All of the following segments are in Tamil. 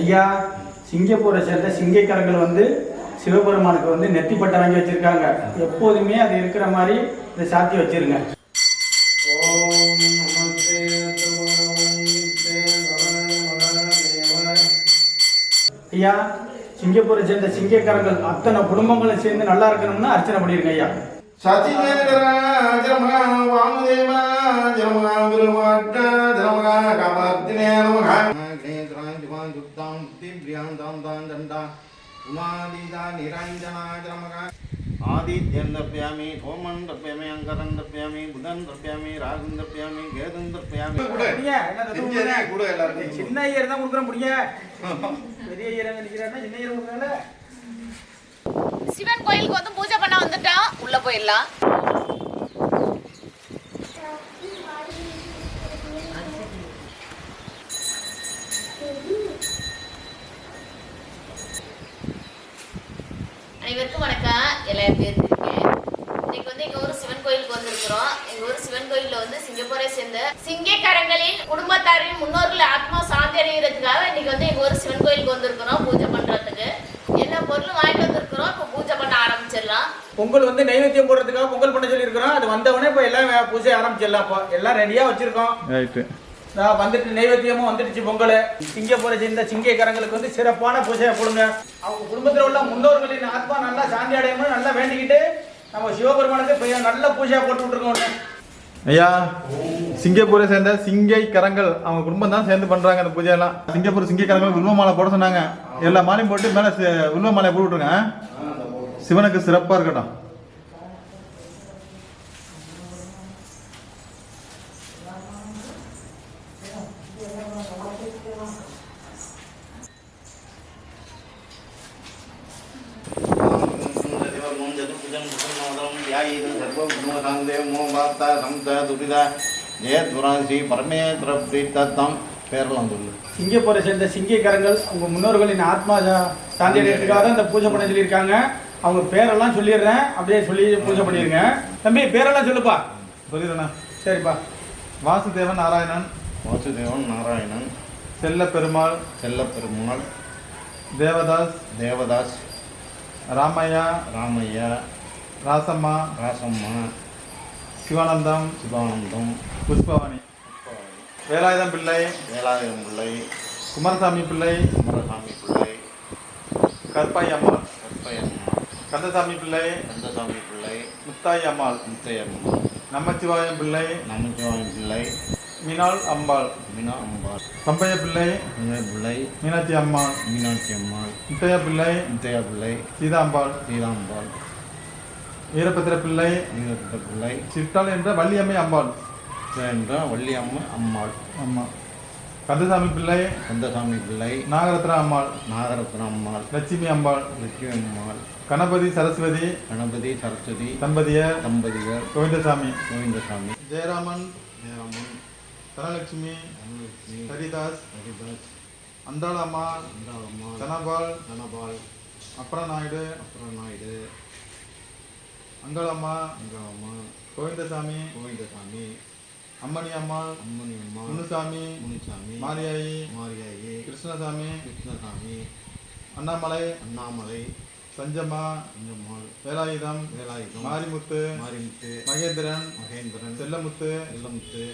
ஐயா சிங்கப்பூரை சேர்ந்த சிங்கைக்கரங்கள் வந்து சிவபெருமானுக்கு வந்து நெத்தி பட்டை வாங்கி வச்சிருக்காங்க. எப்போதுமே அது இருக்கிற மாதிரி இதை சாத்தி வச்சிருங்க. ஓம் ஐயா சிங்கப்பூரை சேர்ந்த சிங்கைக்கரங்கள் அத்தனை குடும்பங்களும் சேர்ந்து நல்லா இருக்கணும்னு அர்ச்சனை பண்ணிருங்க ஐயா. சச்சிநேந்திரா ஜுக்தாம் திவ்யாம் தாம் உமாதீதா நிரஞ்சனா ஜனமகா ஆதித்யன் தப்பியாமி சோமன் தப்பியாமி அங்கரன் தப்பியாமி புதன் தப்பியாமி ராகுன் தப்பியாமி கேதுன் தப்பியாமி ஐயா, என்ன கூட எல்லாருக்கும் சின்ன ஐயர் தான் கொடுக்குற முடியும் பெரிய ஐயர் அங்க சின்ன ஐயர் கொடுக்குறாங்க சிவன் கோயிலுக்கு வந்து பூஜை பண்ண வந்துட்டோம் உள்ள போயிடலாம் அனைவருக்கும் வணக்கம். எல்லாம் எப்படி இருக்கீங்க? இன்னைக்கு வந்து எங்க ஊர் சிவன் கோயிலுக்கு வந்திருக்கிறோம். எங்க ஊர் சிவன் கோயில்ல வந்து சிங்கப்பூரை சேர்ந்த சிங்கக்கரங்களின் குடும்பத்தாரின் முன்னோர்கள் ஆத்மா சாந்தி அடைகிறதுக்காக இன்னைக்கு வந்து எங்க ஊர் சிவன் கோயிலுக்கு வந்திருக்கிறோம் பூஜை பண்றதுக்கு. என்ன பொருள் வாங்கிட்டு வந்திருக்கிறோம். இப்போ பூஜை பண்ண ஆரம்பிச்சிடலாம். பொங்கல் வந்து நைவேத்தியம் போடுறதுக்காக பொங்கல் பண்ண சொல்லியிருக்கிறோம். அது வந்தவொடனே இப்போ எல்லாம் பூஜை ஆரம்பிச்சிடலாம். இப்போ எல்லாம் ரெடியாக வச்சிருக்கோம். வந்துட்டு நைவேத்தியமும் வந்துடுச்சு பொங்கல். சிங்கப்பூரை சேர்ந்த சிங்கக்காரங்களுக்கு வந்து சிறப்பான பூஜையை கொடுங்க. அவங்க குடும்பத்தில் உள்ள முன்னோர்களின் ஆத்மா நல்லா சாந்தி அடையணும் நல்லா வேண்டிக்கிட்டு நம்ம சிவபெருமானுக்கு இப்ப நல்ல பூஜையாக போட்டு விட்டுருக்கோம். ஐயா சிங்கப்பூரை சேர்ந்த சிங்கை கரங்கள் அவங்க குடும்பம் தான் சேர்ந்து பண்றாங்க அந்த பூஜையெல்லாம். சிங்கப்பூர் சிங்கை கரங்கள் உருவ மாலை போட சொன்னாங்க. எல்லா மாலையும் போட்டு மேல சி- உருவ மாலையை போட்டு விட்டுருங்க. சிவனுக்கு சிறப்பா இருக்கட்டும். பரமேந்திர பிரீத்தம் பேரெல்லாம் சொல்லு. சிங்கப்பூரை சேர்ந்த சிங்கைக்காரங்கள் அவங்க முன்னோர்களின் ஆத்மா சாந்தி தான் இந்த பூஜை பண்ண சொல்லியிருக்காங்க. அவங்க பேரெல்லாம் சொல்லிடுறேன். அப்படியே சொல்லி பூஜை பண்ணிருங்க தம்பி பேரெல்லாம் சொல்லுப்பா. புரியுதுண்ணா? சரிப்பா. வாசுதேவன் நாராயணன். வாசுதேவன் நாராயணன். செல்ல பெருமாள் செல்லப்பெருமாள். தேவதாஸ். தேவதாஸ். ராமையா. ராமையா. ராசம்மா. ராசம்மா. சிவானந்தம். சிவானந்தம். புஷ்பவாணி. வேலாயுதம் பிள்ளை. வேலாயுதம் பிள்ளை. குமாரசாமி பிள்ளை. குமரசாமி பிள்ளை. கற்பாய் அம்மாள். கற்பையம்மா கந்தசாமி பிள்ளை. கந்தசாமி பிள்ளை. முத்தாய் அம்மாள். முத்தையம்மா நமச்சிவாயம் பிள்ளை. நமச்சிவாயம் பிள்ளை. மீனாள் அம்பாள். மீனா அம்பாள். பம்பைய பிள்ளை. வினய பிள்ளை. மீனாட்சி அம்மாள். மீனாட்சி அம்மாள். முத்தைய பிள்ளை. முத்தையா பிள்ளை. சீதாம்பாள் சீதாம்பாள் வீரபத்திர பிள்ளை. வீரப்பட்ட பிள்ளை. சிற்றாள் என்ற வள்ளியம்மை அம்பாள். என்ற வள்ளியம்மா அம்மாள். அம்மா. கந்தசாமி பிள்ளை. கந்தசாமி பிள்ளை. நாகரத்ன அம்மாள். நாகரத்ன அம்மாள். லட்சுமி அம்பாள் லட்சுமி அம்மாள். கணபதி சரஸ்வதி. கணபதி சரஸ்வதி. தம்பதியர். தம்பதிகள் கோவிந்தசாமி. கோவிந்தசாமி. ஜெயராமன். ஜெயராமன். தனலட்சுமி ஹரிதாஸ் ஹரிதாஸ் அந்தாளம்மா அம்மா தனபால் தனபால் அப்புறம் நாயுடு அப்புறம் நாயுடு அங்காளம்மா அம்மா கோவிந்தசாமி கோவிந்தசாமி அம்மணி அம்மாள் அம்மணி அம்மா முனுசாமி முனிசாமி மாரியாயி மாரியாயி கிருஷ்ணசாமி கிருஷ்ணசாமி அண்ணாமலை அண்ணாமலை சஞ்சம்மா அஞ்சம்மாள் வேலாயுதம் வேலாயுதம் மாரிமுத்து மாரிமுத்து மகேந்திரன் மகேந்திரன் செல்லமுத்து செல்லமுத்து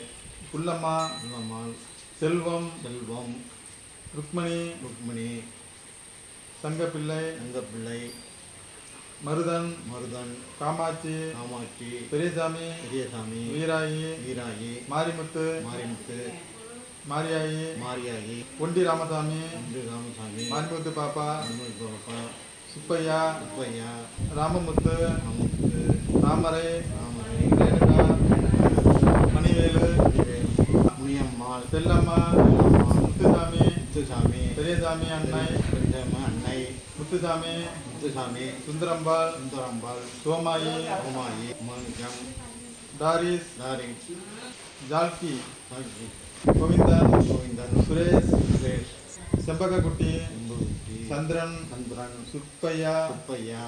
புல்லம்மா செல்லம்மாள் செல்வம். செல்வம். ருக்மணி. ருக்மிணி. தங்கப்பிள்ளை. தங்கப்பிள்ளை. மருதன். மருதன். காமாட்சி. காமாட்சி. பெரியசாமி. பெரியசாமி. வீராயி. வீராயி. மாரிமுத்து. மாரிமுத்து. மாரியாயி. மாரியாயி. ஒண்டி ராமசாமி. அன்பு ராமசாமி. மாரிமுத்து பாப்பா. அன்பு பாப்பா. சுப்பையா. சுப்பையா. ராமமுத்து. ராமமுத்து. தாமரை. ராமரை ரேணுகா. மணிவேலு. செல்லம்மா முத்துசாமி முத்துசாமி பெரியசாமி அன்னை பெரியம்மா அன்னை முத்துசாமி முத்துசாமி சுந்தரம்பாள் சுந்தரம்பாள் சோமாயி உமாயி மனுஜம் டாரிஸ் தாரி ஜால்கி கோவிந்தன் கோவிந்தன் சுரேஷ் சுரேஷ் செம்பகக்குட்டி செம்பருத்தி சந்திரன் சந்திரன் சுப்பையா சுப்பையா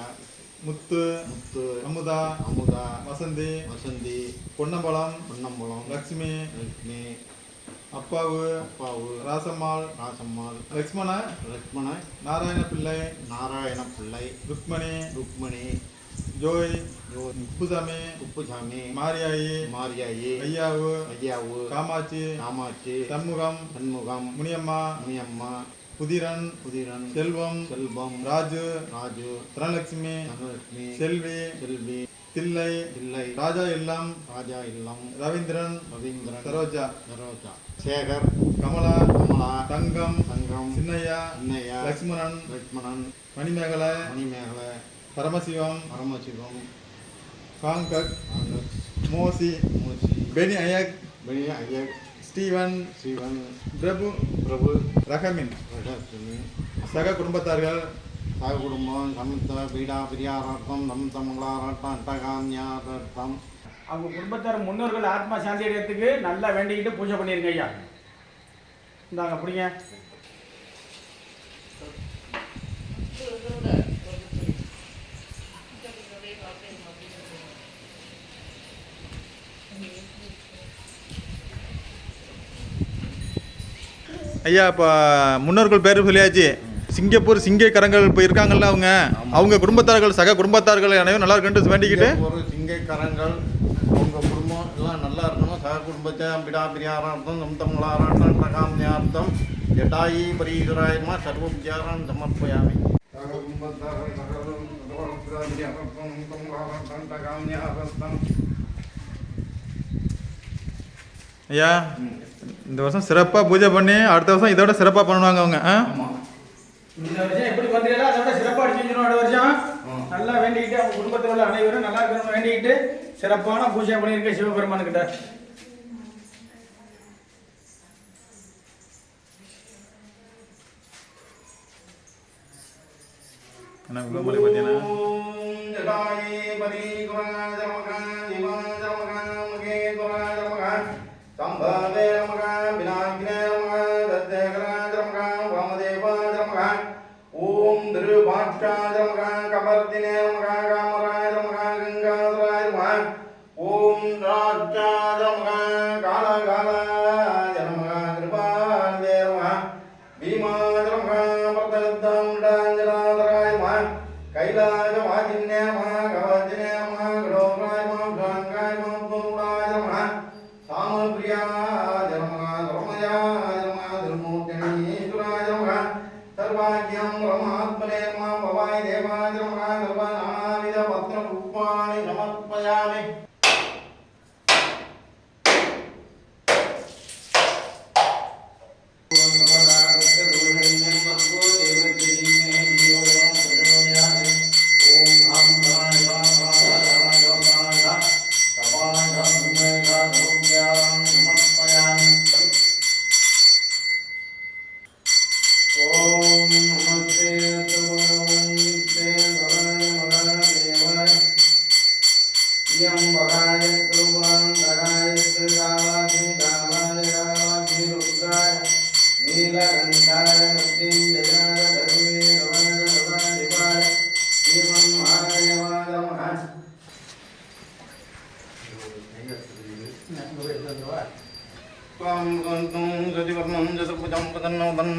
முத்து முத்து அமுதா அமுதா வசந்தி வசந்தி பொன்னம்பலம் பொன்னம்பலம் லக்ஷ்மி லட்சுமி அப்பாவு அப்பாவு ராசம்மாள் ராசம்மாள் லக்ஷ்மண லக்ஷ்மண நாராயண பிள்ளை நாராயண பிள்ளை ருக்மணி ருக்மணி ஜோய் ஜோ உப்புசாமி குப்புசாமி மாரியாயி மாரியாயி ஐயாவு ஐயாவு காமாட்சி காமாட்சி சண்முகம் சண்முகம் முனியம்மா முனியம்மா புதிரன் புதிரன் செல்வம் செல்வம் ராஜு ராஜு தனலட்சுமி தனலட்சுமி செல்வி செல்வி தில்லை தில்லை ராஜா இல்லம் ராஜா இல்லம் ரவீந்திரன் ரவீந்திரன் சரோஜா சரோஜா. சேகர் கமலா கமலா தங்கம் தங்கம் சின்னையா சின்னையா லக்ஷ்மணன் லக்ஷ்மணன் மணிமேகலை மணிமேகலை பரமசிவம் பரமசிவம் காங்கக் மோசி மூசி பெனி அயக் பெரிய ஐயர் ஸ்டீவன் சிவன் பிரபு பிரபு ரஹமின். பிரகாஷ்மி சக குடும்பத்தார்கள் சக குடும்பம் சமத்த பீடா பிரியாராட்டம் நம் தமிழாராட்டம் அட்டகாமியாராட்டம் அவங்க குடும்பத்தார் முன்னோர்கள் ஆத்மா சாந்தி அடையறதுக்கு நல்லா வேண்டிக்கிட்டு பூஜை பண்ணிருங்க ஐயா. இந்தாங்க பிடிங்க. ஐயா இப்போ முன்னோர்கள் பேர் சொல்லியாச்சு. சிங்கப்பூர் சிங்க கரங்கள் இப்போ இருக்காங்கல்ல அவங்க அவங்க குடும்பத்தார்கள் சக குடும்பத்தார்கள் அனைவரும் நல்லா இருக்குன்ட்டு வேண்டிக்கிட்டு? ஒரு சிங்கைக்காரங்கள் உங்க குடும்பம் எல்லாம் நல்லா இருக்கணும். சக குடும்பத்தை பிடா பிரியாரார்த்தம் நம் தமிழாராட்டம் அட்டகாமியார்த்தம் ஜட்டாயி பரீகராயமா சர்வோபச்சாரம் சமர்ப்பயாமி. சக குடும்பத்தார்கள் சகலம் தமிழாராட்டம் ஐயா இந்த வருஷம் சிறப்பாக பூஜை பண்ணி அடுத்த வருஷம் இதோட சிறப்பாக பண்ணுவாங்க அவங்க ஆ? இந்த வருஷம் எப்படி பண்றீங்களோ அதை விட சிறப்பாக அடிச்சு செஞ்சிடும் அடுத்த வருஷம். நல்லா வேண்டிக்கிட்டு அவங்க குடும்பத்தில் உள்ள அனைவரும் நல்லா இருக்கணும்னு வேண்டிக்கிட்டு சிறப்பான பூஜை பண்ணியிருக்க சிவபெருமானுக்கிட்ட விளம்பரம் பார்த்தீங்கன்னா? ஓம் சதிவர்ணம் சதுபுஜம் பதன்னோபன்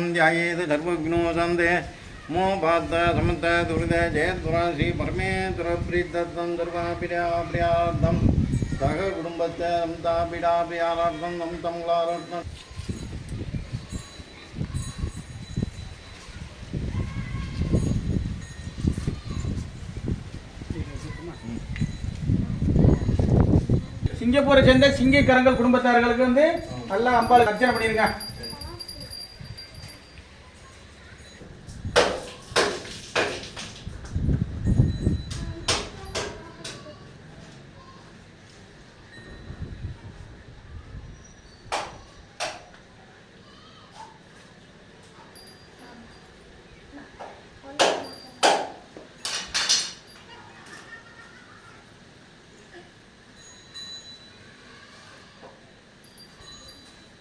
சமத்த துரித ஜெயதுரா ஸ்ரீ பரமேந்திர பிரீத்தம் சக குடும்பத்தை தாபிடாபியாரார்த்தம் தம் தங்களாரார்த்தம் சிங்கப்பூரை சேர்ந்த சிங்கை கரங்கள் குடும்பத்தார்களுக்கு வந்து நல்லா அம்பாளுக்கு அர்ச்சனை பண்ணிருங்க.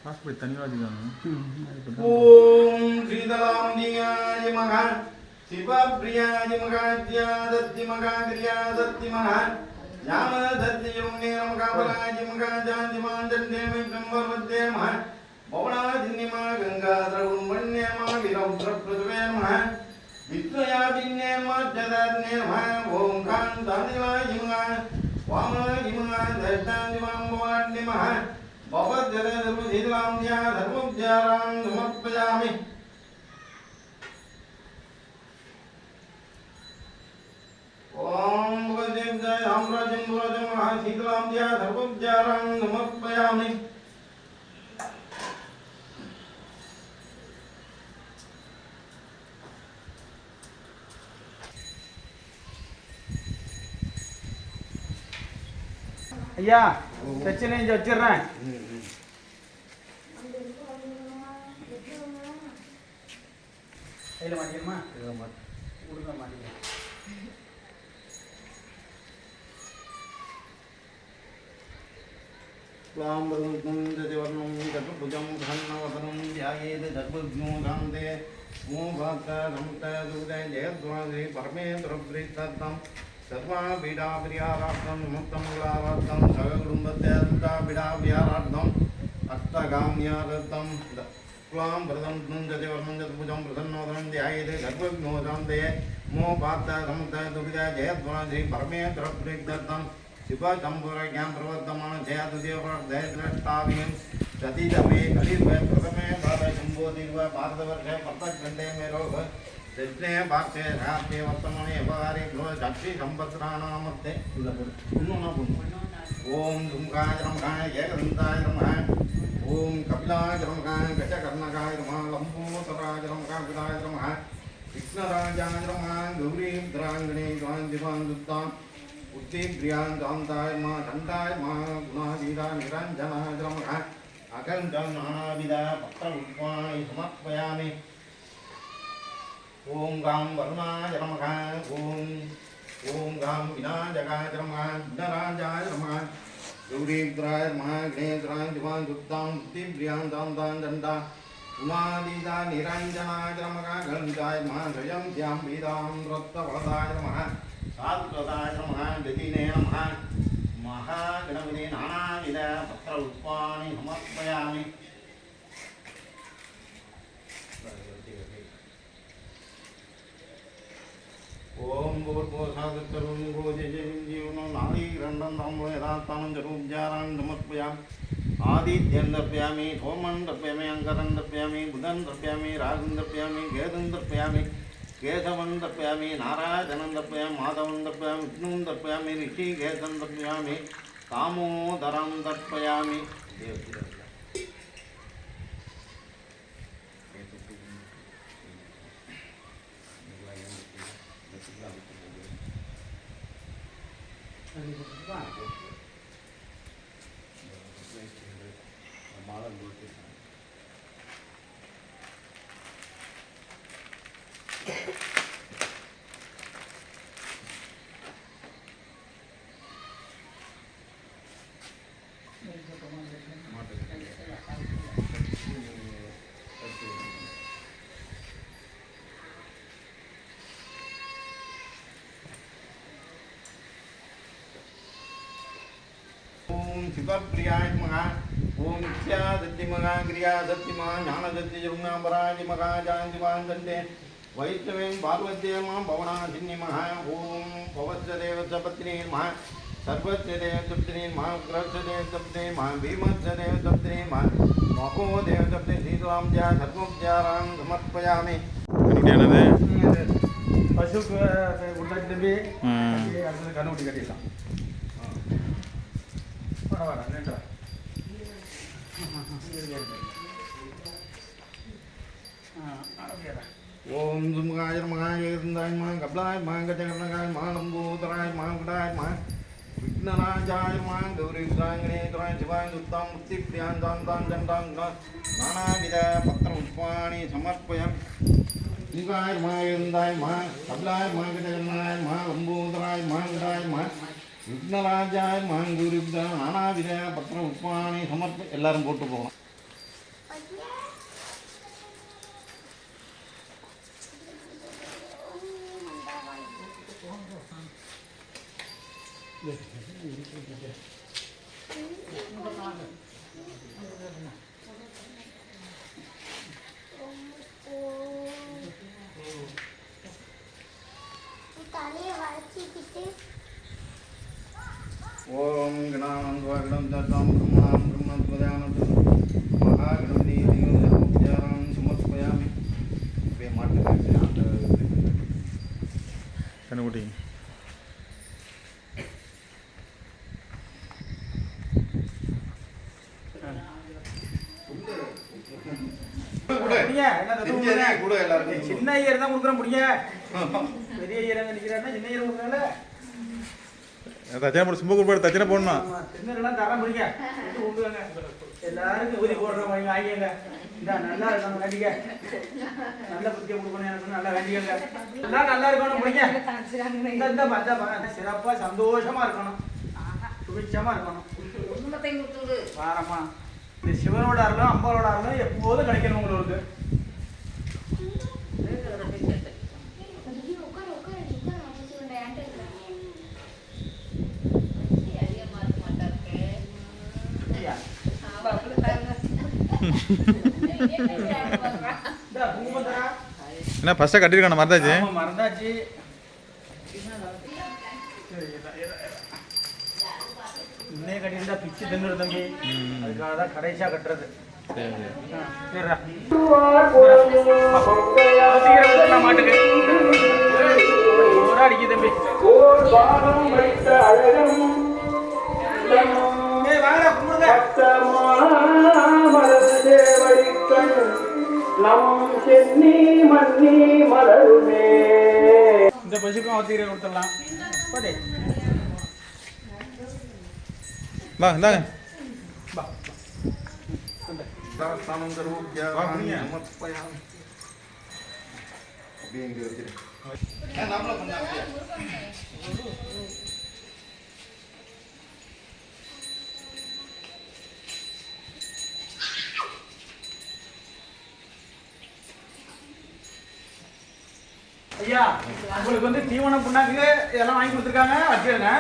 ஹாஸ்பிட்டல் தனியாக ஓம் ஸ்ரீதலாம்பிகாய மகா சிவப்பிரியாய மகாத்யாதத்தி மகாகிரியாதத்தி மகா ஞான தத்தி யோங்கே நமகாபராஜி மகாஜாதி மாந்தே விக்ரம் வர்வத்தே மகா பவனாதின்யமா கங்காதரவும் வன்யமா விரௌத்ர பிரதுவே நம வித்வயாபின்யமா ஜதாத்னே நம ஓம் காந்தாதிவாய நம பவத்ஜத சர்வசீதலாம் தியா சர்வோப்ஜாராம் சமர்ப்பயாமி ஓம் பகதேவ்ஜாய சாம்ராஜ்யம் புராஜம் மகா சீதலாம் தியா சர்வோப்ஜாராம் சமர்ப்பயாமி ஐயா సచిన నుంచి వచ్చిర్రా వెళ్ళి మాట్లాడమ్మా ఊరుగా మాట్లాడ र्भुजं घन्नवसनं ध्यायेत् दर्भज्ञोधान्ते मोभाक्ता धमुक्ता दुर्जयध्वाग्रे परमेन्द्रभृतम् परमेन्द्रप्रीतत्तं सर्वापीडाप्रियारार्थं मुक्तमङ्गलारार्थं सगकुटुम्बत्यापीडाप्रियारार्थम् अर्थकाम्यार्थं क्लां व्रतं दतिवर्णं चतुर्भुजं प्रसन्नवदनं ध्यायेत् सर्वज्ञो कान्ते मो भक्तसमुत्तदुदय जयद्वादे परमेन्द्रप्रीतत्तं शिवा शंभुर ज्ञान प्रवर्तमान जया तुझे दय द्रष्टावीं सतीतमे कलिर्वय प्रथमे बाल शंभो दीर्घ भारतवर्ष प्रतक घंटे में रोग दक्षिणे भाग्य रात्रे वर्तमाने व्यवहारे गृह दक्षि संवत्सराणामत्ते पुण्णो ओम धूमकाय रमकाय जयकदंताय नमः ओम कपिलाय रमकाय गजकर्णकाय नमः लंबोदराय रमकाय विदाय नमः विघ्नराजाय नमः गौरीन्द्राङ्गणे दिवान् बुद्धिप्रियां कान्ताय मा दण्डाय मा गुणाधीरा निरञ्जनाय नमः अखण्डं नानाविधा पत्रपुष्पाणि समर्पयामि ॐ गां वरुणाय नमः ॐ ॐ गां विनायकाय नमः विघ्नराजाय नमः गौरीन्द्राय नमः गणेन्द्राय दिवान् दुग्धां बुद्धिप्रियां दान्तां दण्डा गुणाधीता निरञ्जनाय नमः गन्धाय नमः जयं ध्यां वीरां रक्तवरदाय नमः सात्वताय नमः गतिने नमः महागणपति नानाविध पत्र उत्पाणि समर्पयामि ஓம் பூர்வோசாதத்தரும் கோஜீவனோ நாளீரண்டம் தாம்போ யதாஸ்தானம் ஜரூப்ஜாரான் சமர்ப்பயாமி ஆதித்யன் தர்ப்பயாமி சோமன் தர்ப்பயாமி அங்கரன் தர்ப்பயாமி புதன் தர்ப்பயாமி ராகுன் தர்ப்பயாமி கேதுன் தர்ப்பயாமி கேசவன் தர்ப்பயாமி நாராயணன் தர்ப்பயாமி மாதவன் தர்ப்பயாமி விஷ்ணுன் தர்ப்பயாமி ரிஷிகேசன் தர்ப்பயாமி தாமோதரம் தர்ப்பயாமி ஓம் சிவப்பிரியாய மகா ஓம் நித்யா தத்தி மகா கிரியா தத்தி மகா ஞான தத்தி ஜுங்காம்பராஜி மகா ஜாந்திவான் தந்தே வைஷ்ணவேன் பார்வத்தியமாம் பவனாசின்னி மகா ஓம் பவத்ய தேவச பத்னி மகா சர்வத்ய தேவ சப்தினி மகா கிரஹ தேவ சப்தினி மகா பீமத்ய தேவ சப்தினி மகா மகோ தேவ சப்தினி சீதலாம் ஜா சர்வோப்ஜாரான் சமர்ப்பயாமி என்னுடையானது பசுக்கு ம். அப்படியே அடுத்தது கண்ணுக்குட்டி கட்டிடலாம். ஓம் சுமுகாய மகாய இருந்தாய் மா கபிலாய் மா கஜகர்ணகாய் மா லம்போதராய் மா விடாய் மா விக்னராஜாய மா கௌரிதாய் கணேதராய் சிவாய் சுத்தாம் முக்தி பிரியான் தான் தான் தண்டாங் நானாவித பத்திர உட்பாணி சமர்ப்பயம் சிவாய் மா இருந்தாய் மா கபிலாய் மா கஜகர்ணகாய் மா லம்போதராய் மா விடாய் மா விக்னராஜாய் மா கௌரிதா நானாவித பத்திரம் உட்பாணி சமர்ப்ப எல்லாரும் போட்டு போகணும் அப்படியே மாட்டுக்கு அந்த கண்ணுக்குட்டி. கூட முடிங்க என்ன தப்பு செஞ்சதே பண்ணுங்க? கூட எல்லாருக்கும் சின்ன ஐயர் தான் கொடுக்குறேன் முடிங்க பெரிய ஐயர் அங்க நிக்கிறாருன்னா சின்ன ஐயர் கொடுக்குறாங்க தச்சனை போட்டு சும்மா கொடுப்பாரு தச்சனை போடணும் எல்லாருக்கும் ஊதி போடுற மாதிரி வாங்கிக்கங்க. இந்த நல்லா இருக்கணும் வேண்டிக்க நல்ல புத்தியை கொடுக்கணும் எனக்கு நல்லா வேண்டிக்கங்க. எல்லாம் நல்லா இருக்கணும் பிடிங்க இந்த இந்த பா, இந்த பா, சிறப்பா சந்தோஷமா இருக்கணும். சுபிட்சமா இருக்கணும். வாரமா இந்த சிவனோட அருளும் அம்பாவோட அருளும் எப்போதும் கிடைக்கணும் உங்களுக்கு ஐயா, இந்த குங்குமம் தரா என்ன ஃபர்ஸ்ட்டாக கட்டியிருக்கான மறந்தாச்சு? ஆமா, மறந்தாச்சு. முன்னே கட்டியிருந்தா பிச்சு தின்னுரு தம்பி. அதுக்காக தான் கடைசியா கட்டுறது. சரி சரி. ஆ, சரிடா. ஒரு அடிக்கு தம்பி ஏய், வாங்கடா, கும்பிடுங்க. இந்த பசுக்கும் அவத்தீரை கொடுத்துடலாம். போடு. வா இந்தாங்க. அப்படியே இங்கே வச்சிரு. ஐயா உங்களுக்கு வந்து தீவனம் புண்ணாக்கு இதெல்லாம் வாங்கி கொடுத்துருக்காங்க. வச்சிருங்க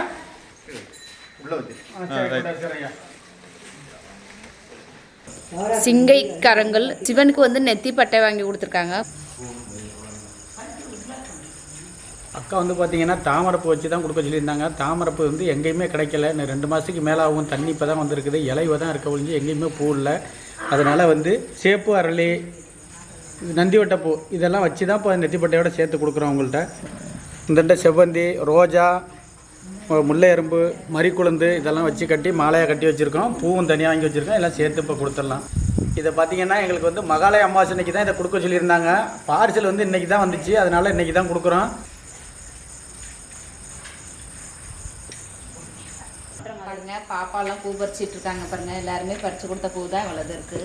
உள்ள. சரி, ஐயா. சிங்கை கரங்கள் சிவனுக்கு வந்து நெத்தி பட்டை வாங்கி கொடுத்துருக்காங்க. அக்கா வந்து பார்த்தீங்கன்னா தாமரப்பு வச்சு தான் கொடுக்க சொல்லியிருந்தாங்க. தாமரப்பு வந்து எங்கேயுமே கிடைக்கல. இன்னும் ரெண்டு மாதத்துக்கு மேலே ஆகும் தண்ணி இப்போ தான் வந்திருக்குது. இலைவ தான் இருக்க ஒழிஞ்சு எங்கேயுமே பூ இல்லை. அதனால் வந்து சேப்பு அரளி நந்திவட்ட பூ இதெல்லாம் வச்சு தான் இப்போ நெத்திப்பட்டையோட சேர்த்து கொடுக்குறோம் உங்கள்கிட்ட இந்தட்ட செவ்வந்தி ரோஜா முல்லை எறும்பு மறிக்குழுந்து இதெல்லாம் வச்சு கட்டி மாலையாக கட்டி வச்சுருக்கோம். பூவும் தனியாக வாங்கி வச்சுருக்கோம். எல்லாம் சேர்த்து இப்போ கொடுத்துடலாம். இதை பார்த்தீங்கன்னா எங்களுக்கு வந்து மகாலய அமாவாசை தான் இதை கொடுக்க சொல்லியிருந்தாங்க. பார்சல் வந்து இன்றைக்கி தான் வந்துச்சு. அதனால் இன்றைக்கி தான் கொடுக்குறோம் பாப்பாலாம் பூ பறிச்சிட்டு இருக்காங்க பாருங்க. எல்லாருமே பறிச்சு கொடுத்த பூ தான் இவ்வளவு இருக்கு.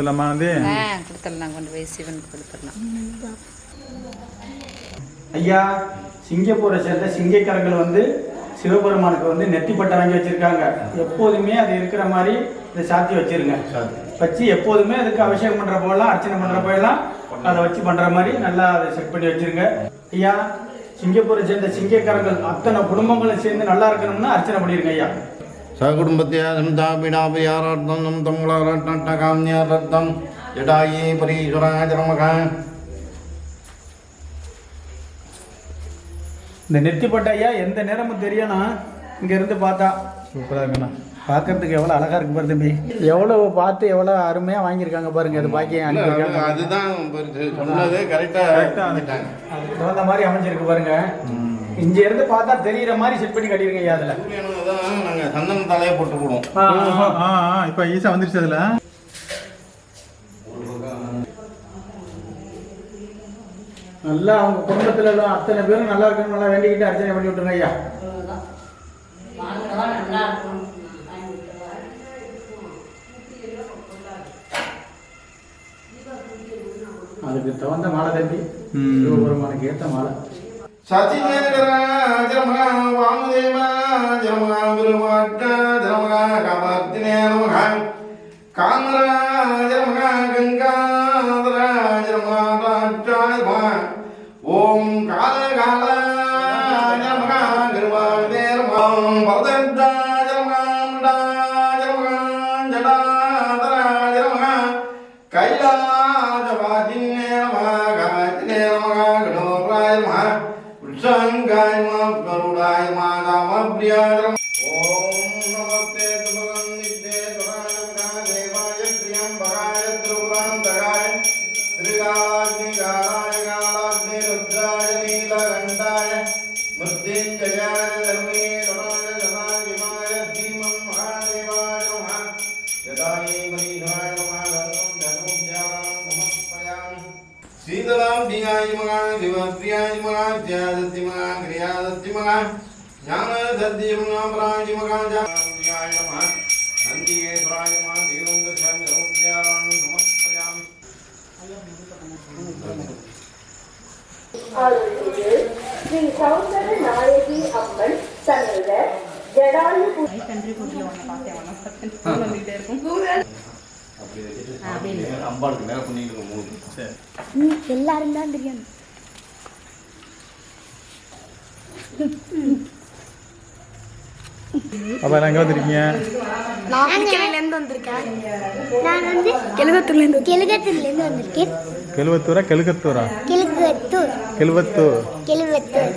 இல்லாமல் வந்து கொடுத்துடலாம். கொண்டு போய் சிவனுக்கு கொடுத்துடலாம். ஐயா சிங்கப்பூரை சேர்ந்த சிங்கைக்கரங்கள் வந்து சிவபெருமானுக்கு வந்து நெத்திப்பட்டை வாங்கி வச்சிருக்காங்க. எப்போதுமே அது இருக்கிற மாதிரி இதை சாத்தி வச்சிருங்க. வச்சு எப்போதுமே அதுக்கு அபிஷேகம் பண்ற போதெல்லாம் அர்ச்சனை பண்ற போதெல்லாம் அதை வச்சு பண்ற மாதிரி நல்லா அதை செட் பண்ணி வச்சிருங்க. ஐயா சிங்கப்பூரை சேர்ந்த சிங்கைக்கரங்கள் அத்தனை குடும்பங்களும் சேர்ந்து நல்லா இருக்கணும்னு அர்ச்சனை பண்ணிருங்க ஐயா. சகுடும்பத்தியா சம்தாபிடாபியாரார்த்தம் நம் தங்களாரட்டம் ஜடாயி பரீஸ்வராஜரமக. இந்த நெத்திப்பட்டை ஐயா எந்த நேரமும் தெரியணும் இங்க இருந்து பார்த்தா. சூப்பராக இருக்குண்ணா. பார்க்கறதுக்கு எவ்வளோ அழகா இருக்கு பாரு தம்பி. எவ்வளோ பார்த்து எவ்வளோ அருமையா வாங்கியிருக்காங்க பாருங்க. அது பாக்கியம் அதுதான். சொன்னதே கரெக்டா Correct ஆ வந்துட்டாங்க. அதுக்கு தகுந்த மாதிரி அமைஞ்சிருக்கு பாருங்க. இங்க இருந்து பார்த்தா தெரியுற மாதிரி செட் பண்ணி கட்டிருங்க ஐயா அதுல சந்தன தலையை போட்டு. ஆ இப்போ ஈஸியாக வந்துருச்சு அதில். நல்லா அவங்க குடும்பத்துல எல்லாம் அத்தனை பேரும் நல்லா இருக்கணும் நல்லா வேண்டிக்கிட்டு அர்ச்சனை பண்ணி விட்டுருங்க ஐயா. அதுக்கு தகுந்த மாலை தம்பி. ம். சிவபெருமானுக்கு ஏத்த மாலை. సచివేంద్రాయ నమ వామదేవాయ నమ గురువాడ్డాయ నమ కామార్తినే నమ కామరాయ నమ గంగాధరాయ నమ రాజ్యాయ నమ ఓం కాలకాల కైలాసవాదిన్ Brahma, Garuda, Mada, Mabriyadram. ஞான சத்திய மகா பிராஜி மகா ஜாதியாய நமः நந்தியேஸ்வராய நமः தீவந்த சாமி சமுத்யாராம் சமர்ப்பயாமி. ஸ்ரீ சௌந்தர நாயகி அம்மன் ஜடாயு எல்லாரும் தான் தெரியும். அப்ப நான் எங்க வந்திருக்கீங்க? நான் வந்திருக்கேன். நான் வந்து கெழுகத்தூர்லேருந்து கெழுகத்தூர்லேருந்து வந்திருக்கேன். கெழுவத்தூரா கெழுகத்தூரா? கெழுகத்தூர். கெழுவத்தூர். கெழுவத்தூர்.